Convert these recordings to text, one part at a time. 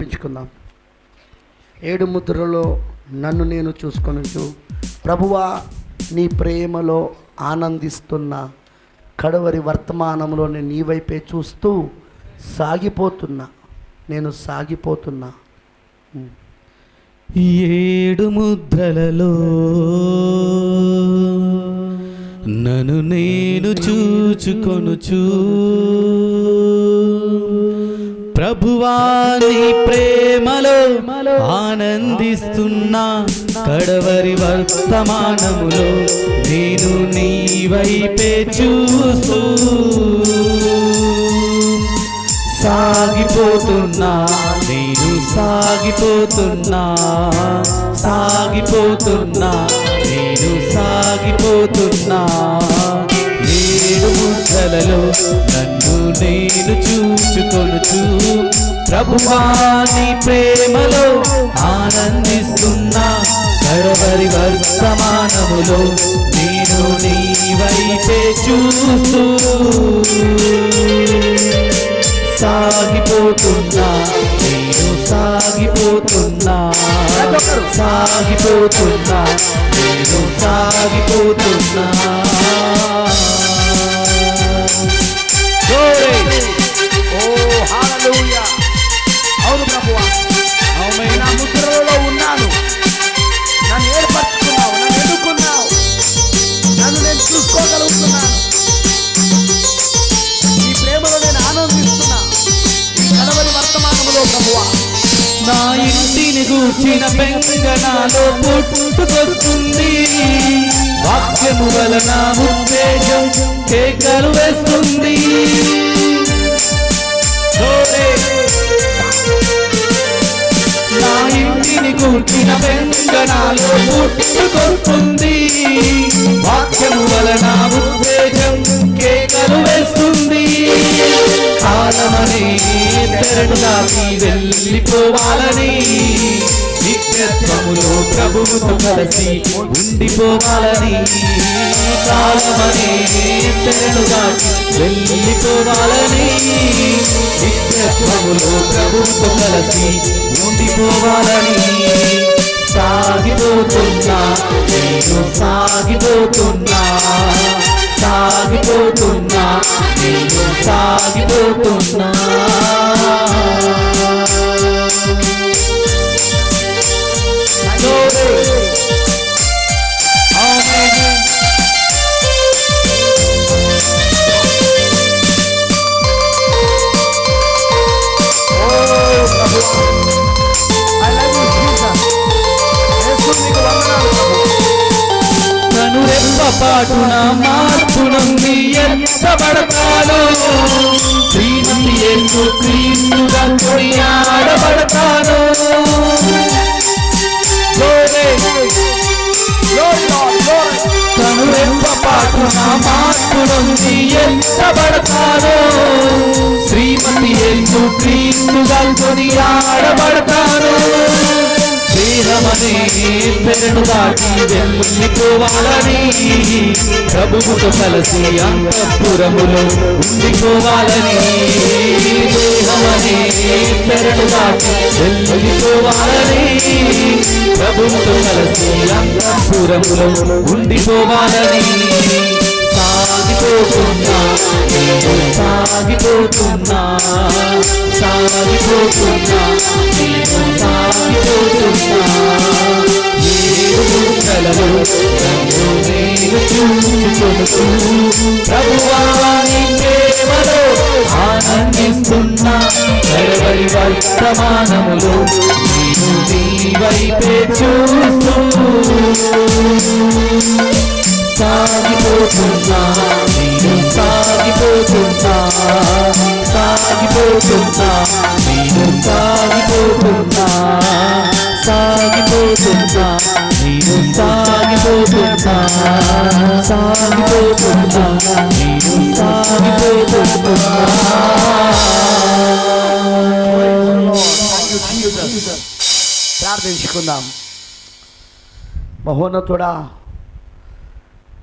సమర్పించుకుందాం ఏడు ముద్రలో నన్ను నేను చూసుకొనుచు ప్రభువా నీ ప్రేమలో ఆనందిస్తున్న కడవరి వర్తమానంలో నేను నీ వైపే చూస్తూ సాగిపోతున్నా. నేను సాగిపోతున్నా. ఏడు ముద్రలలో నన్ను నేను చూచుకొనుచూ ప్రభువాని ప్రేమలో ఆనందిస్తున్నా కడవరి వర్తమానములో నేను నీ వైపే చూస్తూ సాగిపోతున్నా నేను సాగిపోతున్నా సాగిపోతున్నా నేను సాగిపోతున్నా. ఏడు ముద్దలలో నన్ను నేను చూచుకొనుచు ప్రభువాని ప్రేమలో ఆనందిస్తున్నా కడవరి వర్తమానములో నేను నీ వైపే చూస్తూ సాగిపోతున్నా నేను సాగిపోతున్నా. సాగిపోతున్నా నేను సాగిపోతున్నా. గూర్చిన బెంగ పుట్టుకొస్తుంది వాక్యము వలన ఉత్తేజం కేకలు వేస్తుంది. నా ఇంటిని కూర్చిన వెంకనాలో పుట్టుకొస్తుంది వాక్యము వలన ఉత్తేజం కేకలు వేస్తుంది. వెళ్ళిపోవాలని తెరడు వెళ్ళిపోవాలని నిత్యత్వములో ప్రభువుతో కలిసి ఉండిపోవాలని కాలమని తెరడు దాటి వెళ్ళిపోవాలని నిత్యత్వములో ప్రభువుతో కలిసి ఉండిపోవాలని సాగిపోతున్నా నేను సాగిపోతున్నా. సాగిపోతున్నా నేను సాగిపోతున్నా. పాటున మార్పునుంది ఎత్తబడతాను శ్రీమతి యేసు క్రీస్తుగా కొనియాడబడతాను. Glory. Glory Lord glory తను రెప్పపాటున మార్పునుంది ఎత్తబడతాను శ్రీమతి యేసు క్రీస్తుగా కొనియాడబడతాను. దేహమనే పెరడు దాటి వెళ్ళిపోవాలని ప్రభువుతో కలిసి అంతఃపురములో ఉండిపోవాలని దేహమనే పెరడు దాటి వెళ్ళిపోవాలని ప్రభువుతో కలిసి అంతఃపురములో ఉండిపోవాలని సాగిపోతున్నా నేను సాగిపోతున్నా సాగిపోతున్నా నేను సాగిపోతున్నా. ఏడు నన్ను నేను చూచుకొనుచు ప్రభువాని ప్రేమలో ఆనందిస్తున్నా. కడవరి వర్తమానములో నేను నీ వైపే చూస్తూ. సాగిపోతున్నా నేను సాగిపోతున్నా సాగిపోతున్నా నేను సాగిపోతున్నా సాగిపోతున్నా నేను సాగిపోతున్నా సాగిపోతున్నా నేను సాగిపోతున్నా ప్రార్థించుకుందాం. మహోన్నతుడా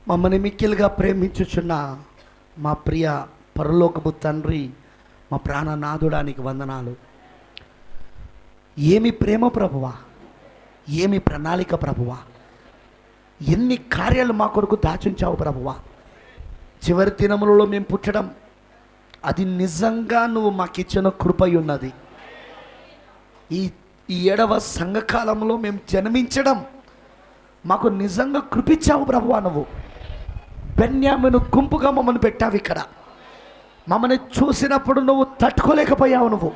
మమ్మల్ని మిక్కిలుగా ప్రేమించుచున్న మా ప్రియ పరలోకపు తండ్రి మా ప్రాణనాథుడానికి వందనాలు. ఏమి ప్రేమ ప్రభువా? ఏమి ప్రణాళిక ప్రభువా? ఎన్ని కార్యాలు మా కొరకు దాచుంచావు ప్రభువా? చివరి దినములలో మేము పుట్టడం అది నిజంగా నువ్వు మాకిచ్చిన కృపై ఉన్నది. ఈ ఈ ఏడవ సంఘకాలంలో మేము జన్మించడం మాకు నిజంగా కృపించావు ప్రభువా నువ్వు. బెన్యామిను గుంపుగా మమ్మల్ని పెట్టావు ఇక్కడ. మమ్మల్ని చూసినప్పుడు నువ్వు తట్టుకోలేకపోయావు నువ్వు.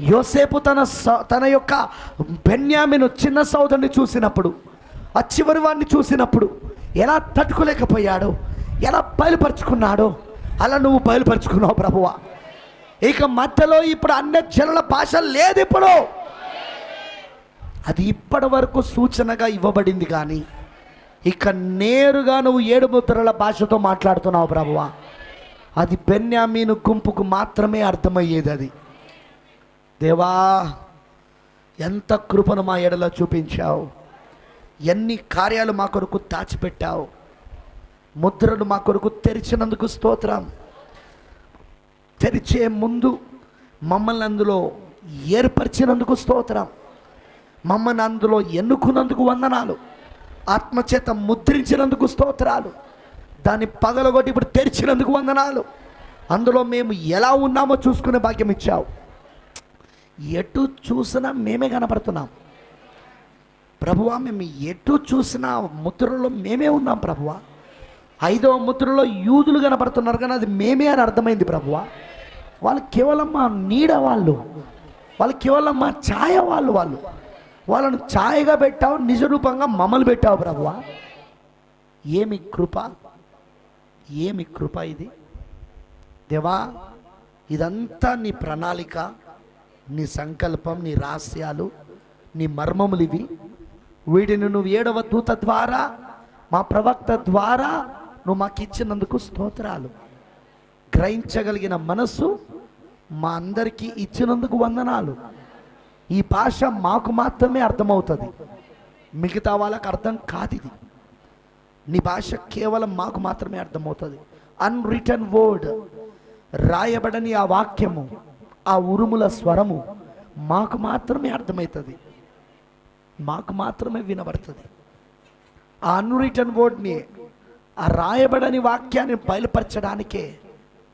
యోసేపు తన స- తన యొక్క బెన్యామిను చిన్న సోదరుని చూసినప్పుడు ఆ చివరి వాడిని చూసినప్పుడు ఎలా తట్టుకోలేకపోయాడో? ఎలా బయలుపరుచుకున్నాడో? అలా నువ్వు బయలుపరుచుకున్నావు ప్రభువ. ఇక మధ్యలో ఇప్పుడు అన్య జనుల భాష లేదు ఇప్పుడు. అది ఇప్పటి వరకు సూచనగా ఇవ్వబడింది కానీ ఇక నేరుగా నువ్వు ఏడు ముద్రల భాషతో మాట్లాడుతున్నావు ప్రభువా. అది బెన్యామీను గుంపుకు మాత్రమే అర్థమయ్యేది అది. దేవా ఎంత కృపను మా ఎడలో చూపించావు. ఎన్ని కార్యాలు మా కొరకు దాచిపెట్టావు. ముద్రలు మా కొరకు తెరిచినందుకు స్తోత్రం. తెరిచే ముందు మమ్మల్ని అందులో ఏర్పరిచినందుకు స్తోత్రం. మమ్మల్ని అందులో ఎన్నుకున్నందుకు వందనాలు. ఆత్మచేత ముద్రించినందుకు స్తోత్రాలు. దాన్ని పగలగొట్టి ఇప్పుడు తెరిచినందుకు వందనాలు. అందులో మేము ఎలా ఉన్నామో చూసుకునే భాగ్యం ఇచ్చావు. ఎటు చూసినా మేమే కనపడుతున్నాం. ప్రభువా మేము ఎటు చూసినా ముద్రలో మేమే ఉన్నాం ప్రభువా. ఐదవ ముద్రలో యూదులు కనపడుతున్నారు కానీ అది మేమే అని అర్థమైంది ప్రభువా. వాళ్ళు కేవలం మా నీడ వాళ్ళు. వాళ్ళు కేవలం మా ఛాయ వాళ్ళు వాళ్ళు. వాళ్ళను ఛాయగా పెట్టావు నిజరూపంగా మమ్మల్ని పెట్టావు ప్రభువా. ఏమి కృప? ఏమి కృప ఇది? దేవా ఇదంతా నీ ప్రణాళిక నీ సంకల్పం నీ రహస్యాలు నీ మర్మములు ఇవి. వీటిని నువ్వు ఏడవ దూత ద్వారా మా ప్రవక్త ద్వారా నువ్వు మాకు ఇచ్చినందుకు స్తోత్రాలు. గ్రహించగలిగిన మనస్సు మా అందరికీ ఇచ్చినందుకు వందనాలు. ఈ భాష మాకు మాత్రమే అర్థమవుతుంది. మిగతా వాళ్ళకి అర్థం కాదు ఇది నీ భాష కేవలం మాకు మాత్రమే అర్థమవుతుంది. అన్రిటర్న్ వర్డ్ రాయబడని ఆ వాక్యము ఆ ఉరుముల స్వరము మాకు మాత్రమే అర్థమవుతుంది. మాకు మాత్రమే వినబడుతుంది. ఆ అన్రిటర్న్ వర్డ్ని ఆ రాయబడని వాక్యాన్ని బయలుపరచడానికే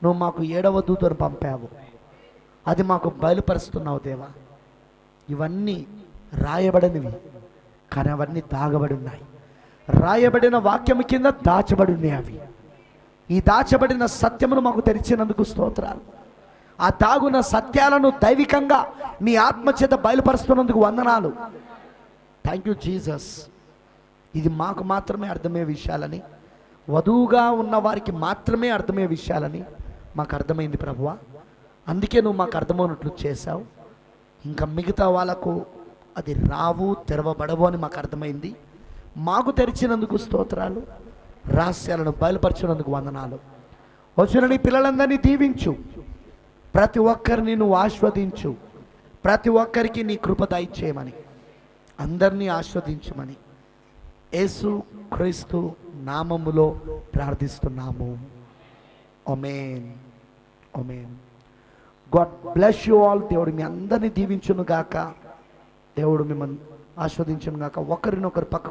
నువ్వు మాకు ఏడవ దూతను పంపావు. అది మాకు బయలుపరుస్తున్నావు దేవా. ఇవన్నీ రాయబడనివి కానీ అవన్నీ దాగబడి ఉన్నాయి. రాయబడిన వాక్యం కింద దాచబడి ఉన్నాయి అవి. ఈ దాచబడిన సత్యమును మాకు తెరిచినందుకు స్తోత్రాలు. ఆ దాగున సత్యాలను దైవికంగా నీ ఆత్మచేత బయలుపరుస్తున్నందుకు వందనాలు. థ్యాంక్ యూ జీసస్ ఇది మాకు మాత్రమే అర్థమయ్యే విషయాలని వధువుగా ఉన్న వారికి మాత్రమే అర్థమయ్యే విషయాలని మాకు అర్థమైంది ప్రభువా. అందుకే నువ్వు మాకు అర్థమైనట్లు చేశావు. ఇంకా మిగతా వాళ్ళకు అది రావు తెరవబడవు అని మాకు అర్థమైంది. మాకు తెరిచినందుకు స్తోత్రాలు రహస్యాలను బయలుపరిచినందుకు వందనాలు. వచ్చిన నీ పిల్లలందరినీ దీవించు. ప్రతి ఒక్కరిని నువ్వు ఆస్వాదించు. ప్రతి ఒక్కరికి నీ కృప దయచేయమని. అందరినీ ఆస్వాదించమని. యేసు క్రీస్తు నామములో ప్రార్థిస్తున్నాము. Amen amen god bless you all దేవుడు మీ అందరినీ దీవించును గాక దేవుడు మిమ్మల్ని ఆస్వాదించును గాక ఒకరినొకరు పక్క